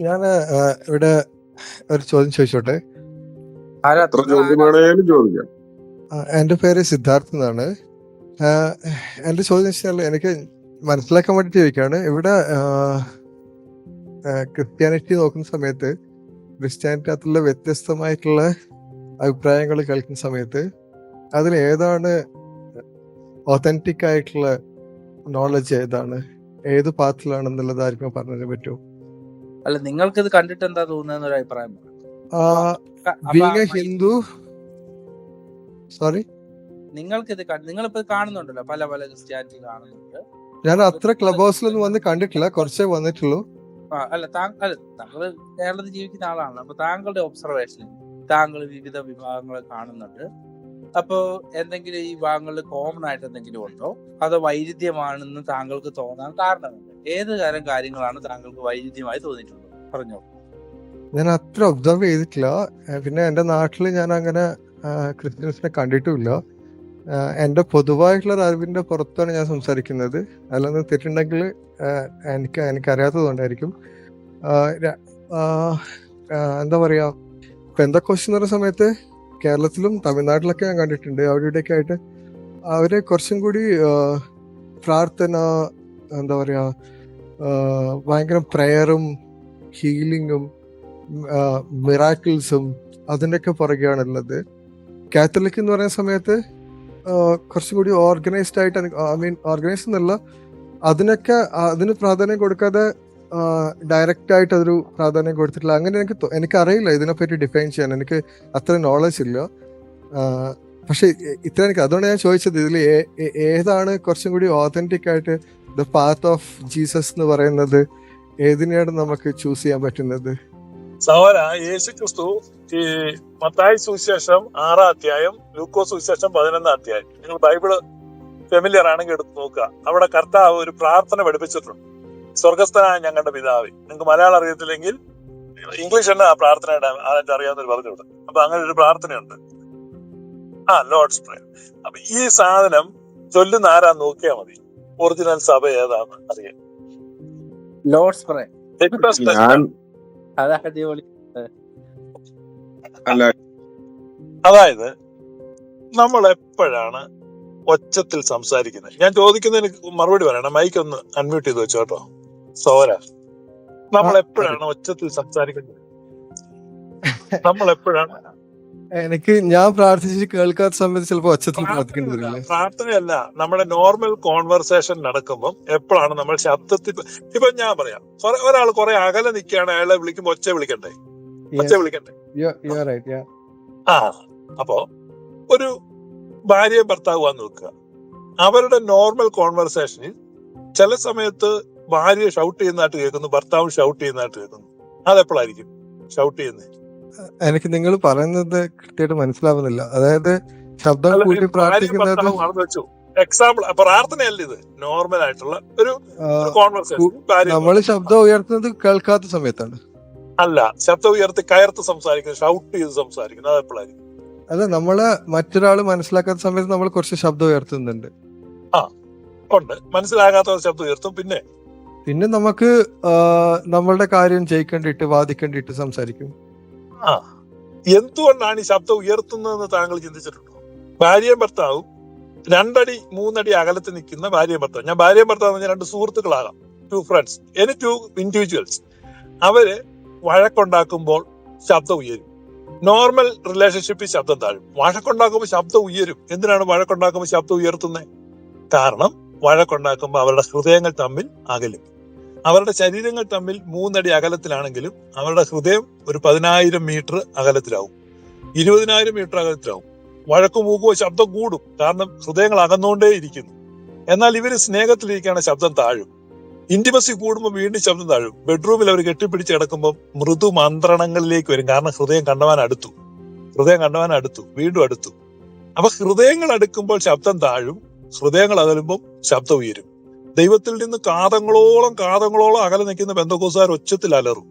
ഞാൻ ഇവിടെ ഒരു ചോദ്യം ചോദിച്ചോട്ടെ? എന്റെ എത്ര ചോദിക്കാം. ആ, എന്റെ പേര് സിദ്ധാർത്ഥ് എന്നാണ്. എന്റെ ചോദ്യം വെച്ചാൽ എനിക്ക് മനസ്സിലാക്കാൻ വേണ്ടി ചോദിക്കാണ്. ഇവിടെ ക്രിസ്ത്യാനിറ്റി നോക്കുന്ന സമയത്ത് ക്രിസ്ത്യാനിറ്റി അകത്തുള്ള വ്യത്യസ്തമായിട്ടുള്ള അഭിപ്രായങ്ങൾ കേൾക്കുന്ന സമയത്ത് അതിൽ ഏതാണ് ഒതന്റിക് ആയിട്ടുള്ള നോളജ് ഏതാണ്? ഏത് പാത്തിലാണെന്നുള്ളത് ആർക്കും പറഞ്ഞു പറ്റുമോ? അല്ല നിങ്ങൾക്ക് ഇത് കണ്ടിട്ട് എന്താ തോന്നുന്ന ഒരു അഭിപ്രായം ഹിന്ദു. സോറി നിങ്ങൾക്ക് ഇത് നിങ്ങളിപ്പോ കാണുന്നുണ്ടല്ലോ പല പല ക്രിസ്ത്യാനിറ്റി കാണുന്നുണ്ട്. ഞാൻ അത്ര ക്ലബ് ഹൗസിലൊന്നും വന്ന് കണ്ടിട്ടില്ല കുറച്ചേ വന്നിട്ടുള്ളൂ. അല്ല താങ്കൾ അല്ല താങ്കൾ കേരളത്തിൽ ജീവിക്കുന്ന ആളാണല്ലോ അപ്പൊ താങ്കളുടെ ഒബ്സർവേഷൻ താങ്കൾ വിവിധ വിഭാഗങ്ങൾ കാണുന്നുണ്ട്. അപ്പോ എന്തെങ്കിലും ഈ വിഭാഗങ്ങളിൽ കോമൺ ആയിട്ട് എന്തെങ്കിലും ഉണ്ടോ? അതോ വൈരുദ്ധ്യമാണെന്ന് താങ്കൾക്ക് തോന്നാൻ കാരണമുണ്ട്? ഏത് തരം കാര്യങ്ങളാണ് താങ്കൾക്ക് വൈരുദ്ധ്യമായി തോന്നിയിട്ടുള്ളത്? പറഞ്ഞോ. ഞാൻ അത്ര ഒബ്സർവ് ചെയ്തിട്ടില്ല. പിന്നെ എന്റെ നാട്ടിൽ ഞാൻ അങ്ങനെ ക്രിസ്ത്യൻസിനെ കണ്ടിട്ടുമില്ല. എന്റെ പൊതുവായിട്ടുള്ള അറിവിന്റെ പുറത്താണ് ഞാൻ സംസാരിക്കുന്നത്. അല്ലാതെ തെറ്റുണ്ടെങ്കിൽ എനിക്ക് എനിക്കറിയാത്തതുകൊണ്ടായിരിക്കും എന്താ പറയുക പെന്തക്കോസ് എന്ന് പറയുന്ന സമയത്ത് കേരളത്തിലും തമിഴ്നാട്ടിലൊക്കെ ഞാൻ കണ്ടിട്ടുണ്ട്. അവിടെ ഇവിടെയൊക്കെ ആയിട്ട് അവരെ കുറച്ചും കൂടി പ്രാർത്ഥന എന്താ പറയുക ഭയങ്കര പ്രയറും ഹീലിങ്ങും മിറാക്കിൾസും അതിന്റെയൊക്കെ പുറകെയാണുള്ളത്. കാത്തലിക് എന്ന് പറയുന്ന സമയത്ത് കുറച്ചും കൂടി ഓർഗനൈസ്ഡ് ആയിട്ട് ഐ മീൻ ഓർഗനൈസ്ഡ് എന്നല്ല അതിനൊക്കെ അതിന് പ്രാധാന്യം കൊടുക്കാതെ ഡയറക്റ്റ് ആയിട്ട് അതൊരു പ്രാധാന്യം കൊടുത്തിട്ടില്ല. അങ്ങനെ എനിക്ക് എനിക്ക് എനിക്കറിയില്ല ഇതിനെപ്പറ്റി ഡിഫൈൻ ചെയ്യാൻ. എനിക്ക് അത്ര നോളജ് ഇല്ല. പക്ഷേ ഇത്ര എനിക്ക് അതുകൊണ്ട് ഞാൻ ചോദിച്ചത് ഇതിൽ ഏതാണ് കുറച്ചും കൂടി ഓതന്റിക് ആയിട്ട് ദ പാത്ത് ഓഫ് ജീസസ് എന്ന് പറയുന്നത് ഏതിനെയാണ് നമുക്ക് ചൂസ് ചെയ്യാൻ പറ്റുന്നത്? സഹോദര യേശു ക്രിസ്തു ഈ മത്തായി സുവിശേഷം ആറാം അധ്യായം ലൂക്കോ സുവിശേഷം പതിനൊന്നാം അധ്യായം. നിങ്ങൾ ബൈബിൾ ഫെമിലിയർ ആണെങ്കിൽ എടുത്ത് നോക്കുക. അവിടെ കർത്താവ് ഒരു പ്രാർത്ഥന പഠിപ്പിച്ചിട്ടുണ്ട്. സ്വർഗസ്ഥനായ ഞങ്ങളുടെ പിതാവേ നിങ്ങൾക്ക് മലയാളം അറിയത്തില്ലെങ്കിൽ ഇംഗ്ലീഷ് തന്നെ ആ പ്രാർത്ഥനയുടെ അതിന്റെ അറിയാവുന്നവർ പറഞ്ഞുവിടും അപ്പൊ അങ്ങനെ ഒരു പ്രാർത്ഥനയുണ്ട്. ആ ലോർഡ്സ് പ്രയർ അപ്പൊ ഈ സാധനം ചൊല്ലുന്ന ആരാ? നോക്കിയാൽ മതി. ഒറിജിനൽ സഭ ഏതാന്ന് അറിയാം ലോർഡ്സ് പ്രേ. അതായത് നമ്മൾ എപ്പോഴാണ് ഒച്ചത്തിൽ സംസാരിക്കുന്നത്? ഞാൻ ചോദിക്കുന്നതിന് മറുപടി പറയണം. മൈക്ക് ഒന്ന് അൺമ്യൂട്ട് ചെയ്ത് വെച്ചോ കേട്ടോ. സോര. നമ്മൾ എപ്പോഴാണ് ഒച്ചത്തിൽ സംസാരിക്കുന്നത്? നമ്മൾ എപ്പോഴാണ് എനിക്ക് ഞാൻ പ്രാർത്ഥിച്ച് കേൾക്കാത്ത സമയത്ത് ചിലപ്പോൾ ഒച്ചത്തിൽ പ്രാർത്ഥിക്കേണ്ടി പ്രാർത്ഥനയല്ല. നമ്മുടെ നോർമൽ കോൺവെർസേഷൻ നടക്കുമ്പോൾ എപ്പോഴാണ് നമ്മൾ ശബ്ദത്തിൽ ഇപ്പൊ ഞാൻ പറയാം. ഒരാൾ കുറെ അകലെ നിൽക്കുകയാണ് അയാളെ വിളിക്കുമ്പോ ഒച്ച വിളിക്കണ്ടേ? ഒച്ച വിളിക്കണ്ടേ? ആ അപ്പോ ഒരു ഭാര്യ ഭർത്താവ് നോക്കുക. അവരുടെ നോർമൽ കോൺവെർസേഷനിൽ ചില സമയത്ത് ഭാര്യ ഷൗട്ട് ചെയ്യുന്നതായിട്ട് കേൾക്കുന്നു ഭർത്താവ് ഷൗട്ട് ചെയ്യുന്നതായിട്ട് കേൾക്കുന്നു. അതെപ്പോഴായിരിക്കും? ഷൗട്ട് ചെയ്യുന്നത് എനിക്ക് നിങ്ങൾ പറയുന്നത് കൃത്യമായിട്ട് മനസ്സിലാവുന്നില്ല. അതായത് ശബ്ദം കൂട്ടി പ്രാർത്ഥിക്കുന്നത് എക്സാമ്പിൾ പ്രാർത്ഥനയല്ല ഇത്. നോർമൽ ആയിട്ടുള്ള ഒരു ആ, നമ്മൾ ശബ്ദം ഉയർത്തുന്നത് കേൾക്കാത്ത സമയത്താണ്. അല്ല ശബ്ദം ഉയർത്തി കയർത്ത് സംസാരിക്കുന്നത് ഷൗട്ട് ചെയ്ത് സംസാരിക്കുന്നത് അതെപ്പോഴായിരിക്കും അല്ല നമ്മൾ മറ്റൊരാൾ മനസ്സിലാക്കാത്ത സമയത്ത് നമ്മൾ കുറച്ച് ശബ്ദം ഉയർത്തുന്നുണ്ട്. ഉണ്ട്. മനസ്സിലാകാത്ത ശബ്ദം ഉയർത്തും. പിന്നെ? പിന്നെ നമുക്ക് ആ, നമ്മളുടെ കാര്യം ജയിക്കേണ്ടിട്ട് വാദിക്കേണ്ടിട്ട് സംസാരിക്കും. എന്തുകൊണ്ടാണ് ഈ ശബ്ദം ഉയർത്തുന്നതെന്ന് താങ്കൾ ചിന്തിച്ചിട്ടുണ്ടോ? ഭാര്യയും ഭർത്താവും രണ്ടടി മൂന്നടി അകലത്ത് നിൽക്കുന്ന ഭാര്യയും ഭർത്താവും. ഞാൻ ഭാര്യയും ഭർത്താവ് പറഞ്ഞാൽ രണ്ട് സുഹൃത്തുക്കളാകാം. Two friends any two individuals അവർ വഴക്കുണ്ടാക്കുമ്പോൾ ശബ്ദം ഉയരും. നോർമൽ റിലേഷൻഷിപ്പിൽ ശബ്ദം താഴും. വഴക്കുണ്ടാക്കുമ്പോൾ ശബ്ദം ഉയരും. എന്തിനാണ് വഴക്കുണ്ടാക്കുമ്പോൾ ശബ്ദം ഉയർത്തുന്നത്? കാരണം വഴക്കുണ്ടാക്കുമ്പോൾ അവരുടെ ഹൃദയങ്ങൾ തമ്മിൽ അകലും അവരുടെ ശരീരങ്ങൾ തമ്മിൽ മൂന്നടി അകലത്തിലാണെങ്കിലും അവരുടെ ഹൃദയം ഒരു പതിനായിരം മീറ്റർ അകലത്തിലാവും. ഇരുപതിനായിരം മീറ്റർ അകലത്തിലാവും. വഴക്കു മൂക്കുമ്പോൾ ശബ്ദം കൂടും. കാരണം ഹൃദയങ്ങൾ അകന്നുകൊണ്ടേ ഇരിക്കുന്നു. എന്നാൽ ഇവർ സ്നേഹത്തിലിരിക്കുകയാണ് ശബ്ദം താഴും. ഇന്റിമസി കൂടുമ്പോൾ വീണ്ടും ശബ്ദം താഴും. ബെഡ്റൂമിൽ അവർ കെട്ടിപ്പിടിച്ച് കിടക്കുമ്പോൾ മൃദു മന്ത്രണങ്ങളിലേക്ക് വരും. കാരണം ഹൃദയം കണ്ടവാൻ അടുത്തു. ഹൃദയം കണ്ടവാൻ അടുത്തു. വീണ്ടും അടുത്തു. അപ്പൊ ഹൃദയങ്ങൾ അടുക്കുമ്പോൾ ശബ്ദം താഴും. ഹൃദയങ്ങൾ അകലുമ്പോൾ ശബ്ദം ഉയരും. ദൈവത്തിൽ നിന്ന് കാതങ്ങളോളം കാതങ്ങളോളം അകലെ നിൽക്കുന്ന ബന്ധക്കോസുകാർ ഒച്ചത്തിൽ അലറും.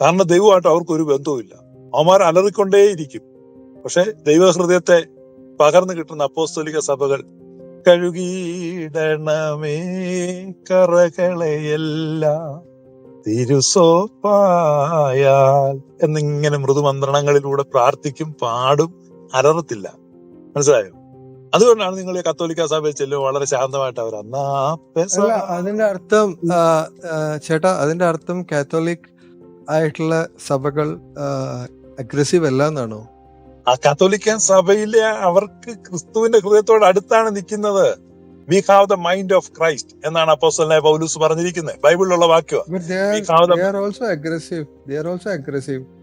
കാരണം ദൈവമായിട്ട് അവർക്ക് ഒരു ബന്ധവുമില്ല. അവന്മാർ അലറിക്കൊണ്ടേയിരിക്കും. പക്ഷെ ദൈവഹൃദയത്തെ പകർന്നു കിട്ടുന്ന അപ്പോസ്തോലിക സഭകൾ കഴുകിയിടണമേ കറകളെയെല്ലാം തിരുസോപ്പായാൽ എന്നിങ്ങനെ മൃദുമന്ത്രണങ്ങളിലൂടെ പ്രാർത്ഥിക്കും പാടും അലറത്തില്ല. മനസ്സിലായോ? അതുകൊണ്ടാണ് നിങ്ങൾ കത്തോലിക്ക സഭയിൽ ചെല്ലുമ്പോൾ വളരെ ശാന്തമായിട്ട് അവർ അന്നാ അതിന്റെ അർത്ഥം ചേട്ടാ അതിന്റെ അർത്ഥം കാത്തോലിക് ആയിട്ടുള്ള സഭകൾ അഗ്രസീവ് അല്ല എന്നാണോ? ആ കത്തോലിക്കൻ സഭയിലെ അവർക്ക് ക്രിസ്തുവിന്റെ ഹൃദയത്തോട് അടുത്താണ് നിൽക്കുന്നത്. We have the mind of Christ എന്നാണ് അപ്പോസ്റ്റലിനെ പൗലൂസ് പറഞ്ഞിരിക്കുന്നത്. ബൈബിളിലുള്ള വാക്യം.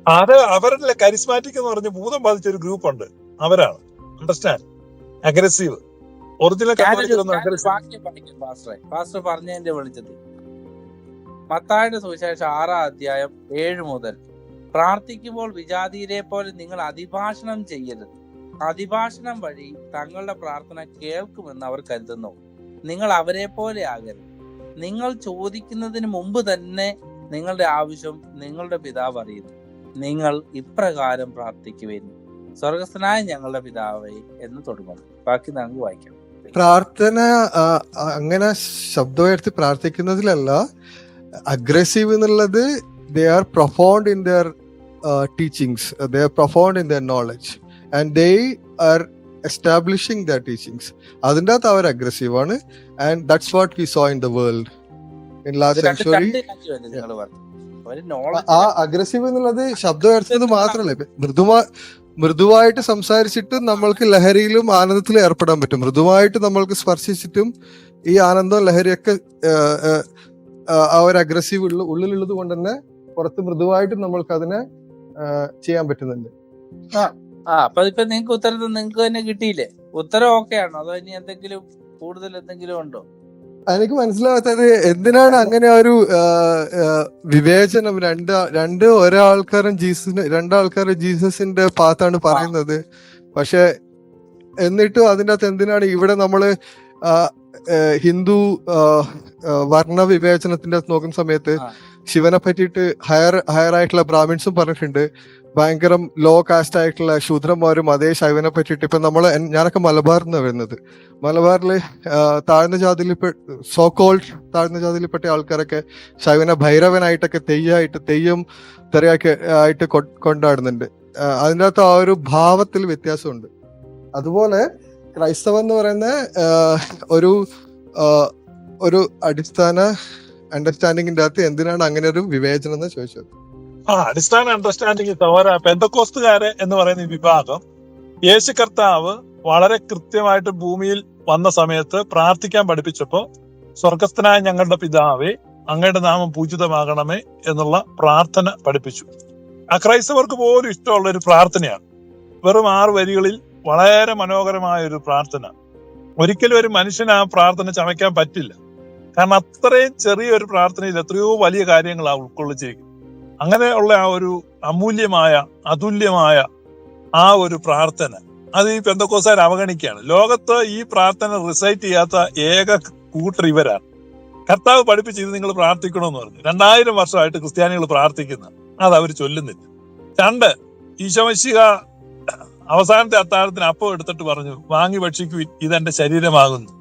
അത് അവരുടെ കരിസ്മാറ്റിക് എന്ന് പറഞ്ഞ് ഭൂതം ബാധിച്ച ഒരു ഗ്രൂപ്പ് ഉണ്ട്. അവരാണ്. Understand aggressive. ഒറിജിനൽ പാസ്റ്റർ പറഞ്ഞതിന്റെ വെളിച്ചത്തിൽ. മത്തായുടെ സുവിശേഷം ആറാം അധ്യായം ഏഴ് മുതൽ. പ്രാർത്ഥിക്കുമ്പോൾ വിജാതിയിലെ പോലെ നിങ്ങൾ അതിഭാഷണം ചെയ്യരുത്. അതിഭാഷണം വഴി തങ്ങളുടെ പ്രാർത്ഥന കേൾക്കുമെന്ന് അവർ കരുതുന്നു. നിങ്ങൾ അവരെ പോലെ ആകരുത്. നിങ്ങൾ ചോദിക്കുന്നതിന് മുമ്പ് തന്നെ നിങ്ങളുടെ ആവശ്യം നിങ്ങളുടെ പിതാവ് അറിയുന്നു. നിങ്ങൾ ഇപ്രകാരം പ്രാർത്ഥിക്കുവേൻ. സ്വർഗസ്ഥനായ ഞങ്ങളുടെ പിതാവേ എന്ന് തുടങ്ങുന്നു. ബാക്കി നമുക്ക് വായിക്കാം. പ്രാർത്ഥന അങ്ങനെ ശബ്ദമുയർത്തി പ്രാർത്ഥിക്കുന്നതിലല്ല അഗ്രസീവ് എന്നുള്ളത് they are profound in their teachings they are profound in their knowledge and they are establishing their teachings അതിന്റെ അകത്ത് അവർ അഗ്രസീവ് ആണ്. And that's what we saw in the world in last century ആ aggressive എന്നുള്ളത് ശബ്ദം ഉയർത്തുന്നത് മാത്രമല്ല. മൃദുമാ മൃദുവായിട്ട് സംസാരിച്ചിട്ട് നമ്മൾക്ക് ലഹരിയിലും ആനന്ദത്തിലും ഏർപ്പെടാൻ പറ്റും. മൃദുവായിട്ട് നമ്മൾക്ക് സ്പർശിച്ചിട്ടും ഈ ആനന്ദവും ലഹരിയൊക്കെ ആ, ഒരു അഗ്രസീവ് ഉള്ള ഉള്ളിലുള്ളത് കൊണ്ട് തന്നെ പുറത്ത് മൃദുവായിട്ട് നമ്മൾക്ക് അതിനെ ചെയ്യാൻ പറ്റുന്നുണ്ട്. ആ അപ്പൊ ഇപ്പൊ നിങ്ങൾക്ക് ഉത്തരം നിങ്ങൾക്ക് തന്നെ കിട്ടിയില്ലേ? ഉത്തരം ഓക്കെ ആണോ അതോ ഇനി എന്തെങ്കിലും കൂടുതൽ എന്തെങ്കിലും ഉണ്ടോ? എനിക്ക് മനസ്സിലാവാത്തത് എന്തിനാണ് അങ്ങനെ ഒരു വിവേചനം? രണ്ട് രണ്ട് ഒരാൾക്കാരും ജീസസിന് രണ്ടാൾക്കാരും ജീസസിന്റെ പാത്താണ് പറയുന്നത്. പക്ഷെ എന്നിട്ടും അതിന്റെ അകത്ത് എന്തിനാണ് ഇവിടെ നമ്മൾ ഹിന്ദു വർണ വിവേചനത്തിന്റെ നോക്കുന്ന സമയത്ത് ശിവനെ പറ്റിയിട്ട് ഹയർ ഹയർ ആയിട്ടുള്ള ബ്രാഹ്മിൺസും പറഞ്ഞിട്ടുണ്ട്. ഭയങ്കരം ലോ കാസ്റ്റ് ആയിട്ടുള്ള ശൂദ്രന്മാരും അതേ ശൈവനെ പറ്റിയിട്ട് ഇപ്പൊ നമ്മൾ ഞാനൊക്കെ മലബാറിൽ നിന്നാണ് വരുന്നത്. മലബാറിൽ താഴ്ന്ന ജാതിയിൽ സോ കോൾഡ് താഴ്ന്ന ജാതിയിൽപ്പെട്ട ആൾക്കാരൊക്കെ ശൈവനെ ഭൈരവനായിട്ടൊക്കെ തെയ്യായിട്ട് തെയ്യം തെറിയാക്കി ആയിട്ട് കൊ- കൊണ്ടാടുന്നുണ്ട്. അതിന്റെ അകത്ത് ആ ഒരു ഭാവത്തിൽ വ്യത്യാസമുണ്ട്. അതുപോലെ ക്രൈസ്തവം എന്ന് പറയുന്ന ഒരു ഒരു അടിസ്ഥാന അണ്ടർസ്റ്റാൻഡിങ്ങിന്റെ അകത്ത് എന്തിനാണ് അങ്ങനെ ഒരു വിവേചനം എന്ന് ചോദിച്ചത്? ആ അടിസ്ഥാന അണ്ടർസ്റ്റാൻഡിങ് പെന്തക്കോസ്തുകാരെ എന്ന് പറയുന്ന വിഭാഗം യേശു കർത്താവ് വളരെ കൃത്യമായിട്ട് ഭൂമിയിൽ വന്ന സമയത്ത് പ്രാർത്ഥിക്കാൻ പഠിപ്പിച്ചപ്പോ സ്വർഗസ്ഥനായ ഞങ്ങളുടെ പിതാവേ അങ്ങയുടെ നാമം പൂജിതമാകണമേ എന്നുള്ള പ്രാർത്ഥന പഠിപ്പിച്ചു. ആ ക്രൈസ്തവർക്ക് പോലും ഇഷ്ടമുള്ള ഒരു പ്രാർത്ഥനയാണ്. വെറും ആറ് വരികളിൽ വളരെ മനോഹരമായ ഒരു പ്രാർത്ഥന. ഒരിക്കലും ഒരു മനുഷ്യന് ആ പ്രാർത്ഥന ചമയ്ക്കാൻ പറ്റില്ല. കാരണം അത്രയും ചെറിയൊരു പ്രാർത്ഥനയിൽ എത്രയോ വലിയ കാര്യങ്ങളാണ് ഉൾക്കൊള്ളിച്ചിരിക്കുന്നത് അങ്ങനെയുള്ള ആ ഒരു അമൂല്യമായ അതുല്യമായ ആ ഒരു പ്രാർത്ഥന അത് ഈ പെന്തക്കോസാർ അവഗണിക്കുകയാണ്. ലോകത്ത് ഈ പ്രാർത്ഥന റിസൈറ്റ് ചെയ്യാത്ത ഏക കൂട്ടർ ഇവരാണ്. കർത്താവ് പഠിപ്പിച്ച് ഇത് നിങ്ങൾ പ്രാർത്ഥിക്കണമെന്ന് പറഞ്ഞു. രണ്ടായിരം വർഷമായിട്ട് ക്രിസ്ത്യാനികൾ പ്രാർത്ഥിക്കുന്ന അത് അവർ ചൊല്ലുന്നില്ല. രണ്ട് ഈശോമശിക അവസാനത്തെ അത്താഴത്തിന് അപ്പം എടുത്തിട്ട് പറഞ്ഞു വാങ്ങി ഭക്ഷിക്കുവിൻ ഇതെന്റെ ശരീരമാകുന്നു.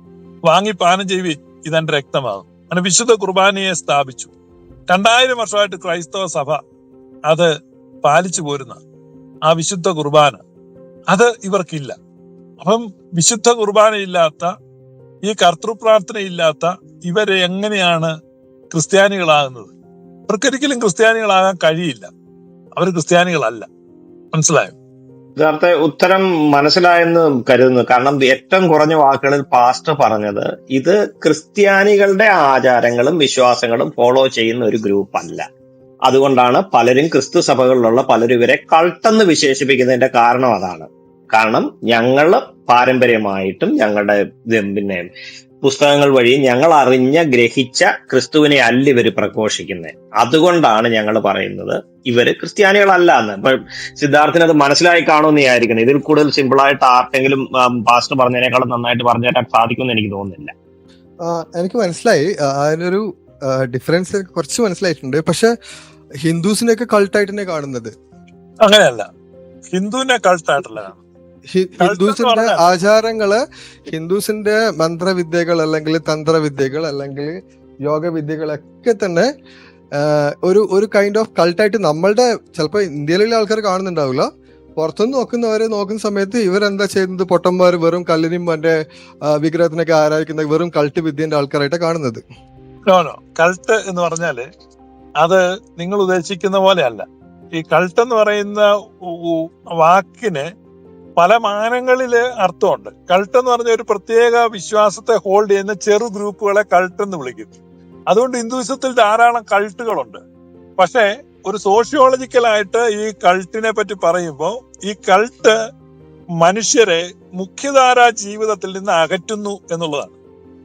വാങ്ങി പാനം ചെയ്യുവിൻ ഇതെന്റെ രക്തമാകും അങ്ങനെ വിശുദ്ധ കുർബാനയെ സ്ഥാപിച്ചു. രണ്ടായിരം വർഷമായിട്ട് ക്രൈസ്തവ സഭ അത് പാലിച്ചു പോരുന്ന ആ വിശുദ്ധ കുർബാന അത് ഇവർക്കില്ല. അപ്പം വിശുദ്ധ കുർബാന ഇല്ലാത്ത ഈ കർത്തൃപ്രാർത്ഥന ഇല്ലാത്ത ഇവരെ എങ്ങനെയാണ് ക്രിസ്ത്യാനികളാകുന്നത്? ഇവർക്കൊരിക്കലും ക്രിസ്ത്യാനികളാകാൻ കഴിയില്ല. അവർ ക്രിസ്ത്യാനികളല്ല. മനസ്സിലായോ? യഥാർത്ഥ ഉത്തരം മനസ്സിലായെന്ന് കരുതുന്നു. കാരണം ഏറ്റവും കുറഞ്ഞ വാക്കുകളിൽ പാസ്റ്റർ പറഞ്ഞത് ഇത് ക്രിസ്ത്യാനികളുടെ ആചാരങ്ങളും വിശ്വാസങ്ങളും ഫോളോ ചെയ്യുന്ന ഒരു ഗ്രൂപ്പ് അല്ല. അതുകൊണ്ടാണ് പലരും ക്രിസ്തു സഭകളിലുള്ള പലരും ഇവരെ കൾട്ടെന്ന് വിശേഷിപ്പിക്കുന്നതിന്റെ കാരണം അതാണ്. കാരണം ഞങ്ങൾ പാരമ്പര്യമായിട്ടും ഞങ്ങളുടെ പിന്നെ പുസ്തകങ്ങൾ വഴി ഞങ്ങൾ അറിഞ്ഞ ഗ്രഹിച്ച ക്രിസ്തുവിനെ അല്ല ഇവർ പ്രഘോഷിക്കുന്നത് അതുകൊണ്ടാണ് ഞങ്ങൾ പറയുന്നത് ഇവർ ക്രിസ്ത്യാനികളല്ല എന്ന് ഇപ്പൊ സിദ്ധാർത്ഥിന് അത് മനസ്സിലായി കാണുമെന്ന് വിചാരിക്കുന്നത് ഇതിൽ കൂടുതൽ സിമ്പിൾ ആയിട്ട് ആർക്കെങ്കിലും പാസ്റ്റർ പറഞ്ഞതിനേക്കാളും നന്നായിട്ട് പറഞ്ഞു തരാൻ സാധിക്കുമെന്ന് എനിക്ക് തോന്നുന്നില്ല. എനിക്ക് മനസ്സിലായി. അതിനൊരു ഡിഫറൻസ് കുറച്ച് മനസ്സിലായിട്ടുണ്ട്. പക്ഷെ ഹിന്ദുസിനെയൊക്കെ കൾട്ടായിട്ട് തന്നെ കാണുന്നത്. അങ്ങനെയല്ല. ഹിന്ദുവിനെ കൾട്ടായിട്ടല്ല ഹിന്ദുസിന്റെ ആചാരങ്ങൾ ഹിന്ദുസിന്റെ മന്ത്രവിദ്യകൾ അല്ലെങ്കിൽ തന്ത്രവിദ്യകൾ അല്ലെങ്കിൽ യോഗവിദ്യകളൊക്കെ തന്നെ ഒരു ഒരു കൈൻഡ് ഓഫ് കൾട്ടായിട്ട് നമ്മളുടെ ചിലപ്പോൾ ഇന്ത്യയിലുള്ള ആൾക്കാർ കാണുന്നുണ്ടാവില്ല. പുറത്തുനിന്ന് നോക്കുന്നവരെ നോക്കുന്ന സമയത്ത് ഇവരെന്താ ചെയ്യുന്നത്? പൊട്ടന്മാർ വെറും കല്ലിനും മറ്റേ വിഗ്രഹത്തിനൊക്കെ ആരാധിക്കുന്ന വെറും കൾട്ട് വിദ്യന്റെ ആൾക്കാരായിട്ട് കാണുന്നത്. കൾട്ട് എന്ന് പറഞ്ഞാൽ അത് നിങ്ങൾ ഉദ്ദേശിക്കുന്ന പോലെയല്ല ഈ കൾട്ട് എന്ന് പറയുന്ന വാക്കിന് പല മാനങ്ങളിൽ അർത്ഥമുണ്ട്. കൾട്ട് എന്ന് പറഞ്ഞ ഒരു പ്രത്യേക വിശ്വാസത്തെ ഹോൾഡ് ചെയ്യുന്ന ചെറു ഗ്രൂപ്പുകളെ കൾട്ട് എന്ന് വിളിക്കും അതുകൊണ്ട് ഹിന്ദുവിസത്തിൽ ധാരാളം കൾട്ടുകളുണ്ട് പക്ഷേ ഒരു സോഷ്യോളജിക്കലായിട്ട് ഈ കൾട്ടിനെ പറ്റി പറയുമ്പോൾ ഈ കൾട്ട് മനുഷ്യരെ മുഖ്യധാരാ ജീവിതത്തിൽ നിന്ന് അകറ്റുന്നു എന്നുള്ളതാണ്.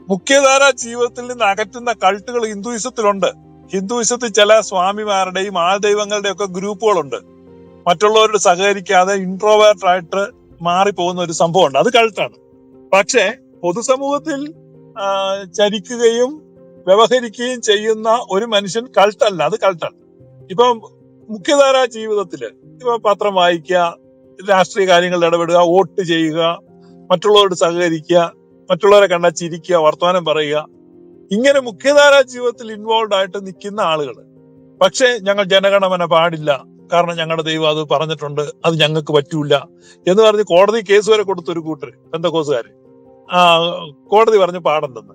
മുഖ്യധാരാ ജീവിതത്തിൽ നിന്ന് അകറ്റുന്ന കൾട്ടുകൾ ഹിന്ദുയിസത്തിലുണ്ട് ഹിന്ദുയിസത്തിൽ ചില സ്വാമിമാരുടെയും ആൾദൈവങ്ങളുടെയും ഒക്കെ ഗ്രൂപ്പുകളുണ്ട്. മറ്റുള്ളവരോട് സഹകരിക്കാതെ ഇൻട്രോവേർട്ട് ആയിട്ട് മാറിപ്പോകുന്ന ഒരു സംഭവമുണ്ട്. അത് കഴുത്താണ്. പക്ഷേ പൊതുസമൂഹത്തിൽ ചരിക്കുകയും വ്യവഹരിക്കുകയും ചെയ്യുന്ന ഒരു മനുഷ്യൻ കൾട്ടല്ല അത് കൾട്ടാണ് ഇപ്പം മുഖ്യധാരാ ജീവിതത്തിൽ ഇപ്പൊ പത്രം വായിക്കുക രാഷ്ട്രീയ കാര്യങ്ങളിൽ ഇടപെടുക വോട്ട് ചെയ്യുക മറ്റുള്ളവരോട് സഹകരിക്കുക മറ്റുള്ളവരെ കണ്ടാൽ ചിരിക്കുക വർത്തമാനം പറയുക. ഇങ്ങനെ മുഖ്യധാരാ ജീവിതത്തിൽ ഇൻവോൾവ് ആയിട്ട് നിൽക്കുന്ന ആളുകൾ പക്ഷേ ഞങ്ങൾ ജനഗണമന പാടില്ല. കാരണം ഞങ്ങളുടെ ദൈവം അത് പറഞ്ഞിട്ടുണ്ട്. അത് ഞങ്ങൾക്ക് പറ്റൂല എന്ന് പറഞ്ഞ് കോടതി കേസ് വരെ കൊടുത്ത ഒരു കൂട്ടര് ബന്ധക്കോസുകാര് ആ കോടതി പറഞ്ഞ് പാടണ്ടെന്ന്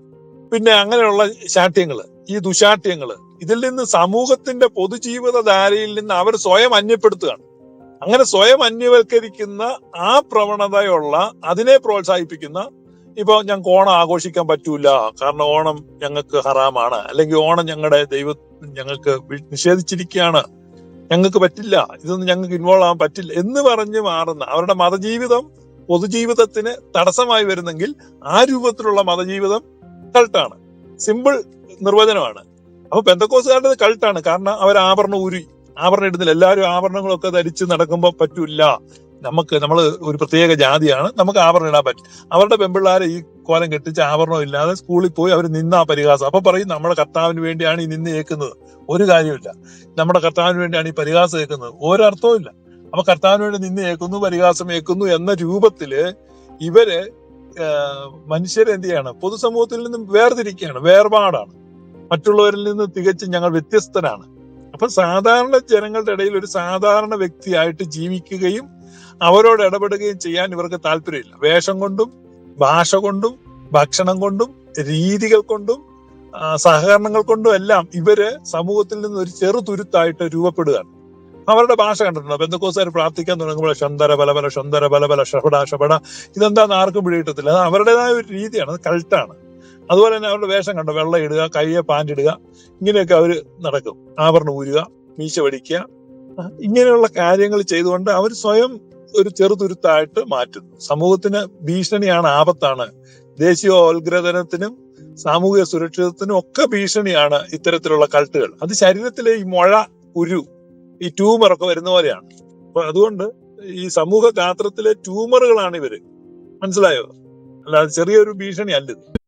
പിന്നെ അങ്ങനെയുള്ള ശാഠ്യങ്ങൾ ഈ ദുശാഠ്യങ്ങൾ ഇതിൽ നിന്ന് സമൂഹത്തിന്റെ പൊതുജീവിത ധാരയിൽ നിന്ന് അവർ സ്വയം അന്യപ്പെടുത്തുകയാണ്. അങ്ങനെ സ്വയം അന്യവൽക്കരിക്കുന്ന ആ പ്രവണതയുള്ള അതിനെ പ്രോത്സാഹിപ്പിക്കുന്ന ഇപ്പൊ ഞങ്ങൾക്ക് ഓണം ആഘോഷിക്കാൻ പറ്റൂല. കാരണം ഓണം ഞങ്ങൾക്ക് ഹറാമാണ്. അല്ലെങ്കിൽ ഓണം ഞങ്ങളുടെ ദൈവം ഞങ്ങൾക്ക് നിഷേധിച്ചിരിക്കുകയാണ്. ഞങ്ങൾക്ക് പറ്റില്ല. ഇതൊന്നും ഞങ്ങൾക്ക് ഇൻവോൾവ് ആവാൻ പറ്റില്ല. എന്ന് പറഞ്ഞ് മാറുന്ന അവരുടെ മതജീവിതം പൊതുജീവിതത്തിന് തടസ്സമായി വരുന്നെങ്കിൽ ആ രൂപത്തിലുള്ള മതജീവിതം കൾട്ടാണ് സിമ്പിൾ നിർവചനമാണ്. അപ്പൊ പെന്തക്കോസുകാരുടെ കൾട്ടാണ് കാരണം അവർ ആഭരണം ഊരി. ആഭരണം ഇടുന്നില്ല എല്ലാവരും ആഭരണങ്ങളൊക്കെ ധരിച്ച് നടക്കുമ്പോൾ പറ്റൂല. നമുക്ക് നമ്മൾ ഒരു പ്രത്യേക ജാതിയാണ് നമുക്ക് ആഭരണം ഇടാൻ പറ്റും. അവരുടെ പെമ്പിള്ളാരെ ഈ കോലം കെട്ടിച്ച് ആഭരണം ഇല്ലാതെ സ്കൂളിൽ പോയി അവർ നിന്നാ പരിഹാസം. അപ്പൊ പറയും നമ്മുടെ കർത്താവിന് വേണ്ടിയാണ് ഈ നിന്ന് കേൾക്കുന്നത് ഒരു കാര്യമില്ല നമ്മുടെ കർത്താവിന് വേണ്ടിയാണ് ഈ പരിഹാസം കേൾക്കുന്നത് ഒരർത്ഥവും ഇല്ല. അപ്പൊ കർത്താവിന് വേണ്ടി നിന്ന് കേൾക്കുന്നു പരിഹാസം കേൾക്കുന്നു എന്ന രൂപത്തിൽ ഇവർ ആഹ് മനുഷ്യരെ എന്ത് ചെയ്യാണ് പൊതുസമൂഹത്തിൽ നിന്നും വേർതിരിക്കുകയാണ്. വേർപാടാണ്. മറ്റുള്ളവരിൽ നിന്ന് തികച്ചും ഞങ്ങൾ വ്യത്യസ്തരാണ്. അപ്പൊ സാധാരണ ജനങ്ങളുടെ ഇടയിൽ ഒരു സാധാരണ വ്യക്തിയായിട്ട് ജീവിക്കുകയും അവരോട് ഇടപെടുകയും ചെയ്യാൻ ഇവർക്ക് താല്പര്യമില്ല. വേഷം കൊണ്ടും ഭാഷ കൊണ്ടും ഭക്ഷണം കൊണ്ടും രീതികൾ കൊണ്ടും സഹകരണങ്ങൾ കൊണ്ടും എല്ലാം ഇവർ സമൂഹത്തിൽ നിന്ന് ഒരു ചെറു തുരുത്തായിട്ട് രൂപപ്പെടുകയാണ്. അവരുടെ ഭാഷ കണ്ടിട്ടുണ്ടോ? ബന്ധുക്കോസാർ പ്രാർത്ഥിക്കാൻ തുടങ്ങുമ്പോൾ ശന്തര ബലബല ശന്തര ബലബല ഷപട ഷപട ഇതെന്താന്ന് ആർക്കും പിടികിട്ടത്തില്ല. അത് അവരുടേതായ ഒരു രീതിയാണ് അത് കൾട്ടാണ്. അതുപോലെ തന്നെ അവരുടെ വേഷം കണ്ടോ? വെള്ളം ഇടുക കയ്യെ പാന്റ് ഇടുക ഇങ്ങനെയൊക്കെ അവർ നടക്കും. ആഭരണം ഊരുക മീശ വടിക്കുക ഇങ്ങനെയുള്ള കാര്യങ്ങൾ ചെയ്തുകൊണ്ട് അവർ സ്വയം ഒരു ചെറുതുരുത്തായിട്ട് മാറ്റുന്നു. സമൂഹത്തിന് ഭീഷണിയാണ് ആപത്താണ്. ദേശീയോത്ഗ്രഥനത്തിനും സാമൂഹിക സുരക്ഷിതത്തിനും ഒക്കെ ഭീഷണിയാണ് ഇത്തരത്തിലുള്ള കൾട്ടുകൾ. അത് ശരീരത്തിലെ ഈ മുഴ ഉരു ഈ ട്യൂമർ ഒക്കെ വരുന്ന പോലെയാണ്. അപ്പൊ അതുകൊണ്ട് ഈ സമൂഹ ഗാത്രത്തിലെ ട്യൂമറുകളാണ് ഇവർ മനസ്സിലായോ? അല്ലാതെ ചെറിയൊരു ഭീഷണി അല്ല ഇത്.